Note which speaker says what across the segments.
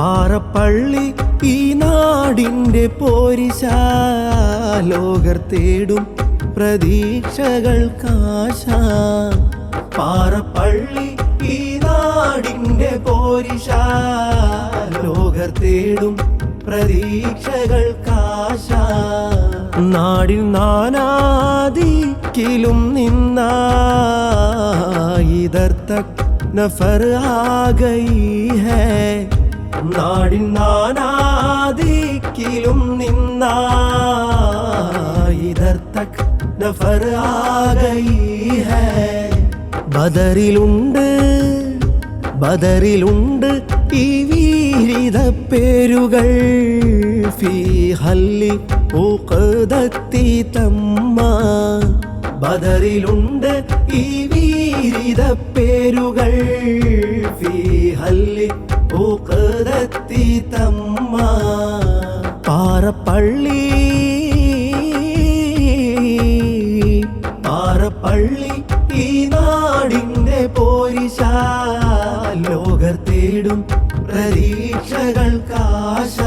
Speaker 1: പാറപ്പള്ളി ഈ നാടിന്റെ പോരിശ. ലോകർ തേടും പ്രതീക്ഷകൾക്കാശ പാറപ്പള്ളി ഈ നാടിന്റെ പോരിശ. ലോകർ തേടും പ്രതീക്ഷകൾക്കാശ നാടിൻ നാനാദിക്കിലും നിന്ന. ഇതർ തക് നഫർ ആ ഗയി ഹൈ നാടിൻ നാനാദിക്കിലും നിന്ന ഇതർ തക് നഫർ ബദറിലുണ്ട് ഈ വീരിത പേരുകൾ. ഫീ ഹല്ലി ഉഖദത്തി തമ്മ. ബദറിലുണ്ട് ഈ വീരിത പേരുകൾ. ഫീ ഹല്ലി ഉഖദത്തി തമ്മ. പാറപ്പള്ളി. പാറപ്പള്ളി ഈ നാടിന്റെ പോരിശ. ലോകർ തേടും പ്രതീക്ഷകൾക്കാശ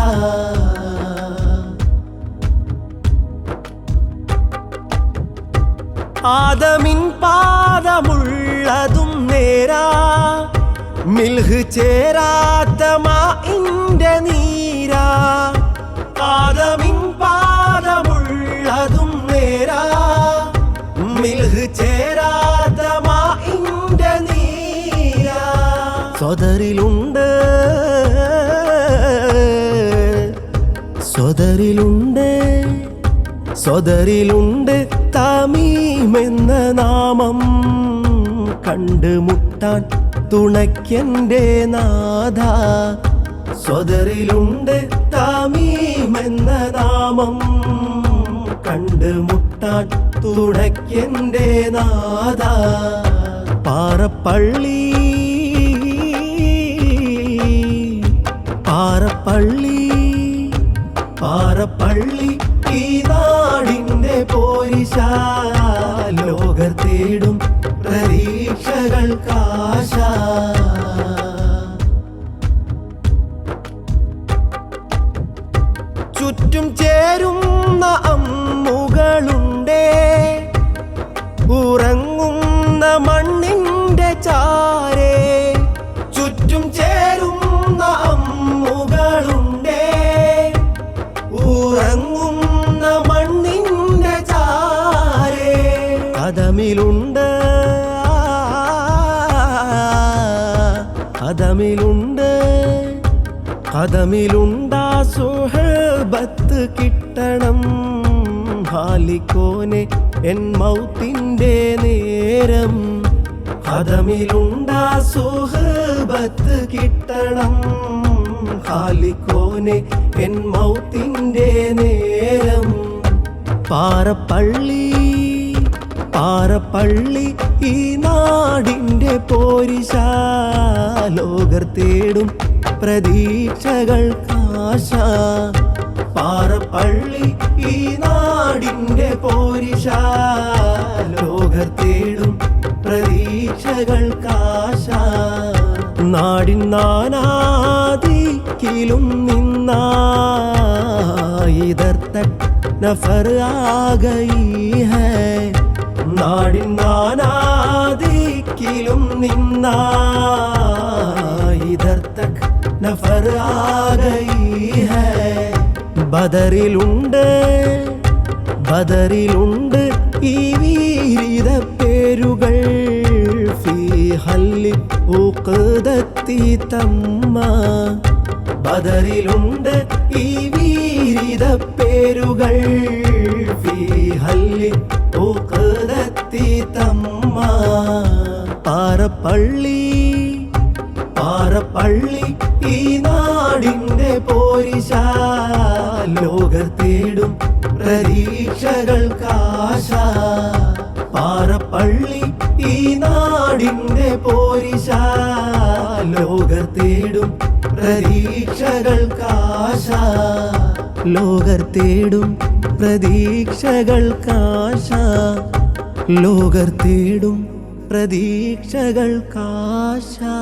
Speaker 1: ആദമിൻ പാദമുള്ളതും നേരാ. മിൽഹ് ചേരാത്ത മാഇന്റെ നീരാ. പാദമിൻ പാദമുള്ളതും നേരാ. മിൽഹ് ചേരാത്ത മാഇന്റെ നീരാ. സ്വതറിലുണ്ട്. സ്വതറിലുണ്ട്. സ്വതറിലുണ്ട് തമീമെന്ന നാമം കണ്ടുമുട്ടാൻ തുണയ്ക്കന്റെ നാഥ സ്വതറിലുണ്ട് താമീമെന്ന നാമം. കണ്ട് മുട്ടാൻ തുണയ്ക്കന്റെ നാഥ പാറപ്പള്ളി. പാറപ്പള്ളി പാറപ്പള്ളി ഈ നാടിന്റെ പോരിശ ലോകർ തേടും പ്രതീക്ഷകൾക്കാശ ചുറ്റും ചേരുന്ന അമ്മുകളുണ്ടേ. ഉറങ്ങുന്ന മണ്ണിന്റെ ചാരേ. ചുറ്റും ചേരുന്ന അമ്മുകളുണ്ടേ. ഉറങ്ങുന്ന മണ്ണിന്റെ ചാരേ. കഥമിലുണ്ട് കഥമിലുണ്ട്. കഥമിലുണ്ടാ സുഹബത്ത് കിട്ടണം. ഹാലിക്കോനെ എൻ മൗത്തിന്റെ നേരം. കഥമിലുണ്ടാ സുഹബത്ത് കിട്ടണം. ഹാലിക്കോനെ എൻ മൗത്തിന്റെ നേരം. പാറപ്പള്ളി പാറപ്പള്ളി ഈ നാടിന്റെ പോരിശ. ലോകർ തേടും പ്രതീക്ഷകൾക്കാശ പാറപ്പള്ളി ഈ നാടിന്റെ പോരിഷ ലോകർ തേടും പ്രതീക്ഷകൾക്കാശ നാടിൻ നാനാദിക്കിലും നിന്ന. ഇതർ തക് നഫർ ആ ഗയി ഹൈ നാടിൻ നാനാദിക്കിലും നിന്ന ഇതർ തക് നഫർ ബദറിലുണ്ട് ഈ വീരിത പേരുകൾ. ഉഖദത്തി തമ്മ. ബദറിലുണ്ട് ഈ വീരിത പേരുകൾ. ഫീ ഹല്ലി ഉഖദത്തി തമ്മ പാറപ്പള്ളി പാറപ്പള്ളി ഈ നാടിന്റെ പോരിശ ലോകർ തേടും പ്രതീക്ഷകൾക്കാശ പാറപ്പള്ളി ഈ നാടിന്റെ പോരിശ ലോകർ തേടും പ്രതീക്ഷകൾക്കാശ ലോകർ തേടും പ്രതീക്ഷകൾക്കാശ ലോകർ തേടും പ്രതീക്ഷകൾ കാശാ.